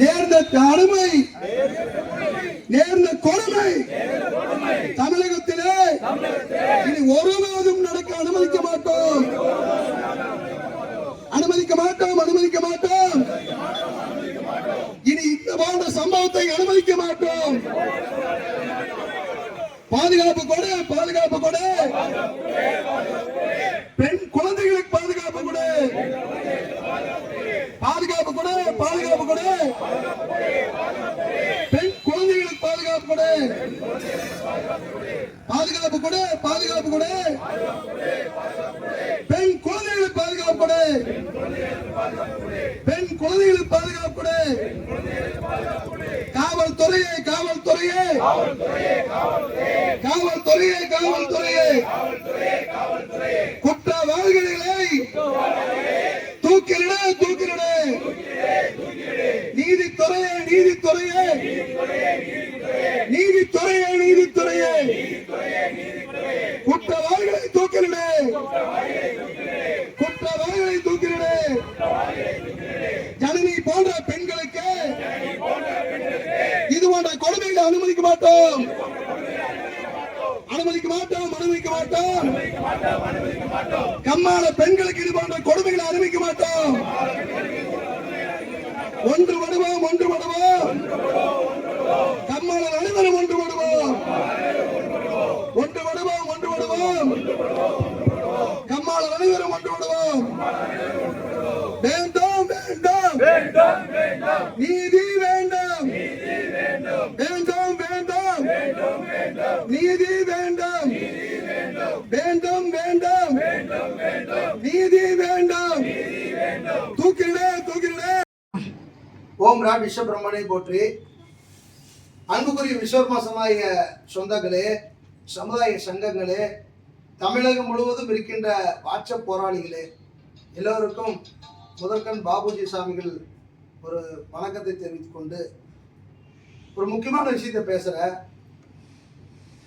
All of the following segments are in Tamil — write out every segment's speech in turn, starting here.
நேர்ந்த அருமை நேர்ந்த கொடுமை தமிழகத்திலே இனி ஒருபோதும் நடக்க அனுமதிக்க மாட்டோம். அனுமதிக்க மாட்டோம் அனுமதிக்க மாட்டோம். இனி இந்த போன்ற சம்பவத்தை அனுமதிக்க மாட்டோம். பாதுகாப்பு கொடு பாதுகாப்பு கொடு. பெண் குழந்தைகளுக்கு பாதுகாப்பு கொடு பாதுகாப்பு கொடு பாதுகாப்பு கொடு. பெண் குழந்தைகளுக்கு பாதுகாப்பு கொடு. பாதுகாப்பு கொடு பாதுகாப்பு கொடு. பெண் குழந்தைகளுக்கு பாதுகாப்பு கொடு. பெண் குழந்தைகளுக்கு பாதுகாப்பு கொடு. காவல்துறையே காவல்துறையே. காவல்துறையே காவல்துறையே. குற்றவாளிகளை. தூக்கிலிட தூக்கிலிட நீதித்துறையே நீதித்துறையே நீதித்துறையே நீதித்துறையே குற்றவாளிகளை தூக்கிலிட குற்றவாளிகளை தூக்கிலிட ஜனனி போன்ற பெண்களுக்கு இது போன்ற கொடுமைகளை அனுமதிக்க மாட்டோம். அனுமதிக்க மாட்டோம் அனுமதிக்க மாட்டோம். கம்மாள பெண்களுக்கு இது போன்ற கொடுமைகளை அனுமதிக்க மாட்டோம். ஒன்று விடுவோம் ஒன்று விடுவோம் கம்மாள அனைவரும் ஒன்று விடுவோம் ஒன்று விடுவோம் ஒன்று விடுவோம் கம்மாள அனைவரும் ஒன்று விடுவோம் வேண்டாம் வேண்டாம். நீதி வேண்டாம் வேண்டாம் வேண்டாம் நீதி வேண்டாம். வேண்டும். வேண்டும் நீதி வேண்டாம். தூக்கிட தூக்கிட. ஓம் ரா விஸ்வபிரமணை போற்றி. அன்புக்குரிய விஸ்வர்மா சமுதாய சொந்தங்களே சமுதாய சங்கங்களே தமிழகம் முழுவதும் இருக்கின்ற வாட்சப் போராளிகளே எல்லோருக்கும் முதற்கண் பாபுஜி சாமிகள் ஒரு வணக்கத்தை தெரிவித்துக் கொண்டு ஒரு முக்கியமான விஷயத்தை பேசுகிறேன்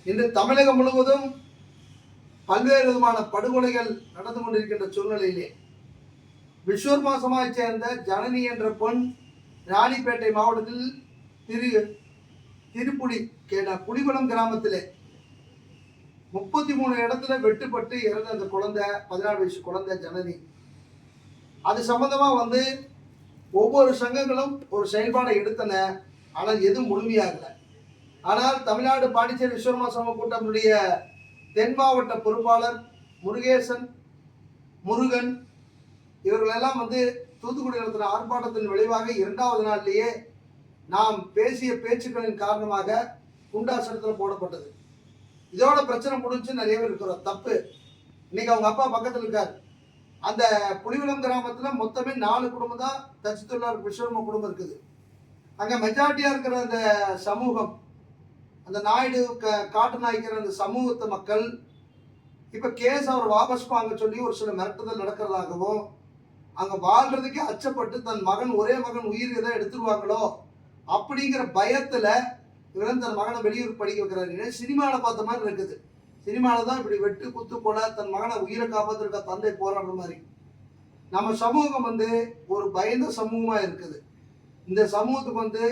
இன்று தமிழகம் முழுவதும் பல்வேறு விதமான படுகொலைகள் நடந்து கொண்டிருக்கின்ற சூழ்நிலையிலே. விஸ்வர்மா சமாஜை சேர்ந்த ஜனனி என்ற பெண் ராணிப்பேட்டை மாவட்டத்தில் திரு திருப்புலி கேட்ட புலிகுளம் கிராமத்திலே முப்பத்தி மூணு இடத்துல வெட்டுப்பட்டு இறந்த அந்த குழந்தை பதினாலு வயசு குழந்தை ஜனனி. அது சம்பந்தமாக வந்து ஒவ்வொரு சங்கங்களும் ஒரு செயல்பாடை எடுத்தன. ஆனால் எதுவும் முழுமையாகலை. ஆனால் தமிழ்நாடு பாண்டிச்சேரி விஸ்வர்மா சமூக கூட்டத்தினுடைய தென் மாவட்ட பொறுப்பாளர் முருகேசன் முருகன் இவர்களெல்லாம் வந்து தூத்துக்குடி நடத்தின ஆர்ப்பாட்டத்தின் விளைவாக இரண்டாவது நாளிலேயே நாம் பேசிய பேச்சுக்களின் காரணமாக குண்டாசனத்தில் போடப்பட்டது. இதோட பிரச்சனை முடிஞ்சு நிறைய பேர் இருக்கிறோம் தப்பு. இன்னைக்கு அவங்க அப்பா பக்கத்தில் இருக்கார். அந்த புலிவிளம் கிராமத்தில் மொத்தமே நாலு குடும்பம் தான் தச்சுத்தொழிலாளர் விஸ்வர்ம குடும்பம் இருக்குது. அங்கே மெஜாரிட்டியாக இருக்கிற அந்த சமூகம் அந்த நாயுடு க காட்டு நாய்க்கிற அந்த சமூகத்து மக்கள் இப்போ கேஸ் அவர் வாபஸ் வாங்க சொல்லி ஒரு சில மிரட்டுதல் நடக்கிறதாகவும் அங்கே வாழ்றதுக்கே அச்சப்பட்டு தன் மகன் ஒரே மகன் உயிர் எதை எடுத்துருவாங்களோ அப்படிங்கிற பயத்தில் இவரும் தன் மகனை வெளியூர் படிக்க வைக்கிறாரு. சினிமாவில் பார்த்த மாதிரி இருக்குது. சினிமாவில் தான் இப்படி வெட்டு குத்து கொலை தன் மகனை உயிரை காப்பாற்றிருக்க தந்தை போராடுற மாதிரி. நம்ம சமூகம் வந்து ஒரு பயந்த சமூகமாக இருக்குது. இந்த சமூகத்துக்கு வந்து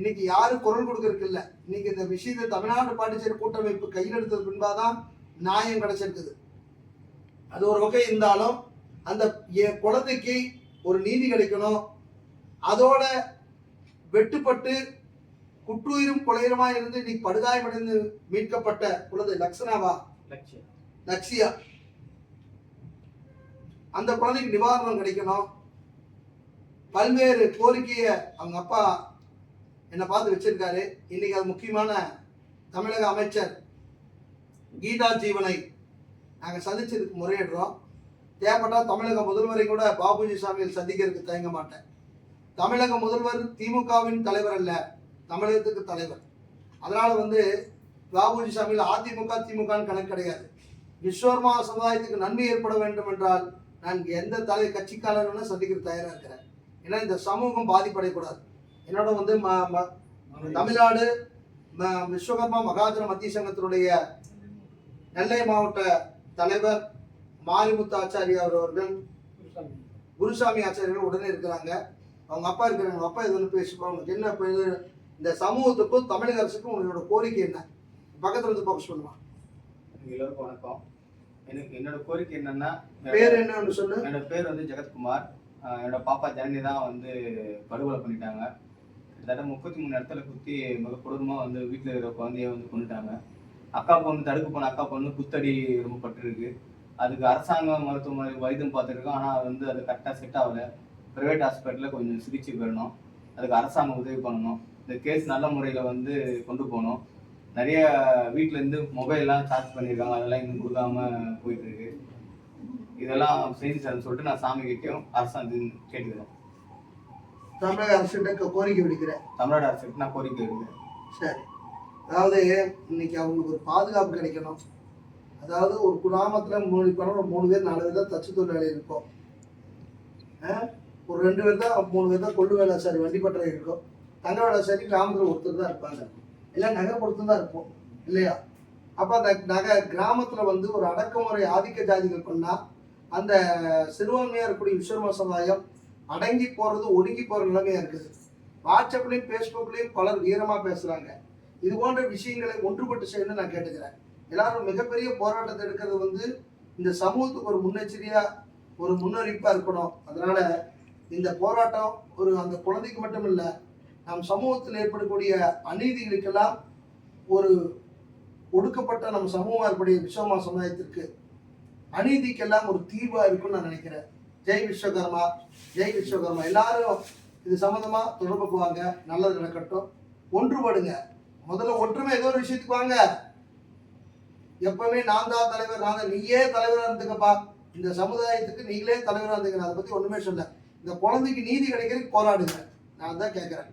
இன்னைக்கு யாரும் குரல் கொடுக்கறதுக்கு இல்லை. இன்னைக்கு இந்த விஷயத்தை தமிழ்நாடு பாண்டிச்சேரி கூட்டமைப்பு கையில் எடுத்தது பின்பாதான் நியாயம் கிடைச்சிருக்குது. அது ஒரு வகை இருந்தாலும் அந்த என் குழந்தைக்கு ஒரு நீதி கிடைக்கணும். அதோட வெட்டுப்பட்டு குற்றுயிரும் கொலையுமா இருந்து இன்னைக்கு படுகாயமடைந்து மீட்கப்பட்ட குழந்தை லக்ஷனாவா? லக்ஷியா. அந்த குழந்தைக்கு நிவாரணம் கிடைக்கணும். பல்வேறு கோரிக்கையை அவங்க அப்பா என்னை பார்த்து வச்சிருக்காரு. இன்னைக்கு அது முக்கியமான தமிழக அமைச்சர் கீதா ஜீவனை நாங்கள் சந்திச்சதுக்கு முறையிடுறோம். தேவைப்பட்டால் தமிழக முதல்வரை கூட பாபுஜி சாமியில் சந்திக்கிறதுக்கு தயங்க மாட்டேன். தமிழக முதல்வர் திமுகவின் தலைவர் அல்ல தமிழகத்துக்கு தலைவர். அதனால் வந்து பாபுஜி சாமியில் அதிமுக திமுகன்னு கணக்கு கிடையாது. விஸ்வர்மா சமுதாயத்துக்கு நன்மை ஏற்பட வேண்டும் என்றால் நான் எந்த தலை கட்சிக்காரர்களும் சந்திக்கிற தயாராக இருக்கிறேன். ஏன்னா இந்த சமூகம் பாதிப்படையக்கூடாது. என்னோட வந்து தமிழ்நாடு விஸ்வகர்மா மகாஜன மத்திய சங்கத்தினுடைய நெல்லை மாவட்ட தலைவர் மாரிமுத்து ஆச்சாரியா அவர்கள் குருசாமி ஆச்சாரியர்கள் உடனே இருக்கிறாங்க. அவங்க அப்பா இருக்கிறாங்க. அப்பா இது ஒன்று பேசுப்பா உனக்கு என்ன இப்போ இது? இந்த சமூகத்துக்கும் தமிழக அரசுக்கும் உங்களோட கோரிக்கை என்ன? பக்கத்துல இருந்து ஃபோக்கஸ் பண்ணுவான் எல்லோருக்கும் வணக்கம். எனக்கு என்னோட கோரிக்கை என்னன்னா பேர் என்னன்னு சொல்லு. என்னோட பேர் வந்து ஜெகத்குமார். என்னோட பாப்பா ஜனனி தான் வந்து படுகொலை பண்ணிட்டாங்க. கிட்டத்தட்ட முப்பத்தி மூணு இடத்துல குத்தி மிக கொடூரமாக வந்து வீட்டில் இருக்கிற குழந்தைய வந்து கொண்டுட்டாங்க அக்கா பொண்ணு தடுக்க போன அக்கா பொண்ணு குத்தடி ரொம்ப பட்டிருக்கு. அதுக்கு அரசாங்க மருத்துவமனை வைத்தியம் பார்த்துருக்கோம். ஆனால் வந்து அது கரெக்டாக செட் ஆகல. ப்ரைவேட் ஹாஸ்பிட்டலில் கொஞ்சம் சிகிச்சை பெறணும். அதுக்கு அரசாங்கம் உதவி பண்ணணும். இந்த கேஸ் நல்ல முறையில் வந்து கொண்டு போகணும். நிறைய வீட்டிலேருந்து மொபைல்லாம் சார்ஜ் பண்ணியிருக்காங்க. அதெல்லாம் இன்னும் கொடுக்காம போயிட்டுருக்கு இதெல்லாம் செஞ்சு தரேன்னு சொல்லிட்டு நான் சாமி கிட்டேயும் அரசாங்கம் கேட்டுக்கிறேன். தமிழக அரசுகிட்ட கோரிக்கை விடுக்கிறேன். தமிழ்நாடு அரசுக்கு நான் கோரிக்கை வைக்கிறேன் சரி. அதாவது இன்னைக்கு அவங்களுக்கு ஒரு பாதுகாப்பு கிடைக்கணும். அதாவது ஒரு கிராமத்துல மூணு ஒரு மூணு பேர் நாலு பேர் தான் தச்சு தொழிலாளி இருக்கும்? ஒரு ரெண்டு பேர் தான் மூணு பேர் தான் கொள்ளு வேலை சரி வண்டி பட்டறை இருக்கும். தங்க வேலை சரி கிராமத்துல ஒருத்தர் தான் இருப்பாங்க. இல்லை நகர்ப்புறத்துல தான் இருப்போம். இல்லையா? அப்போ அந்த நகை கிராமத்துல வந்து ஒரு அடக்குமுறை ஆதிக்க ஜாதிகள் பண்ணா அந்த சிறுபான்மையா இருக்கக்கூடிய விஸ்வர்ம சமுதாயம் அடங்கி போறது ஒடுங்கி போற நிலைமையா இருக்குது. வாட்ஸ்அப்லயும் ஃபேஸ்புக்லேயும் பலர் வீரமா பேசுறாங்க. இது போன்ற விஷயங்களை ஒன்றுபட்டு செய்யணும்னு நான் கேட்டுக்கிறேன். எல்லாரும் மிகப்பெரிய போராட்டத்தை எடுக்கிறது வந்து இந்த சமூகத்துக்கு ஒரு முன்னெச்சரியா ஒரு முன்னறிப்பாக இருக்கணும். அதனால இந்த போராட்டம் ஒரு அந்த குழந்தைக்கு மட்டும் இல்ல நம் சமூகத்தில் ஏற்படக்கூடிய அநீதிகளுக்கெல்லாம் ஒரு ஒடுக்கப்பட்ட நம்ம சமூகம் ஏற்படைய விஸ்வமா சமுதாயத்திற்கு அநீதிக்கெல்லாம் ஒரு தீர்வா இருக்கும்னு நான் நினைக்கிறேன். ஜெய் விஸ்வகர்மா ஜெய் விஸ்வகர்மா. எல்லாரும் இது சம்மந்தமாக தொடர்பு போவாங்க நல்லது நடக்கட்டும். ஒன்றுபடுங்க. முதல்ல ஒற்றுமை ஏதோ ஒரு விஷயத்துக்கு வாங்க. எப்பவுமே நான் தான் தலைவர் நான் தான் நீயே தலைவராக இருந்துக்கப்பா. இந்த சமுதாயத்துக்கு நீங்களே தலைவராக இருந்துங்க அதை பற்றி ஒன்றுமே சொல்ல. இந்த குழந்தைக்கு நீதி கிடைக்கிறதுக்கு போராடுங்க. நான் தான் கேட்குறேன்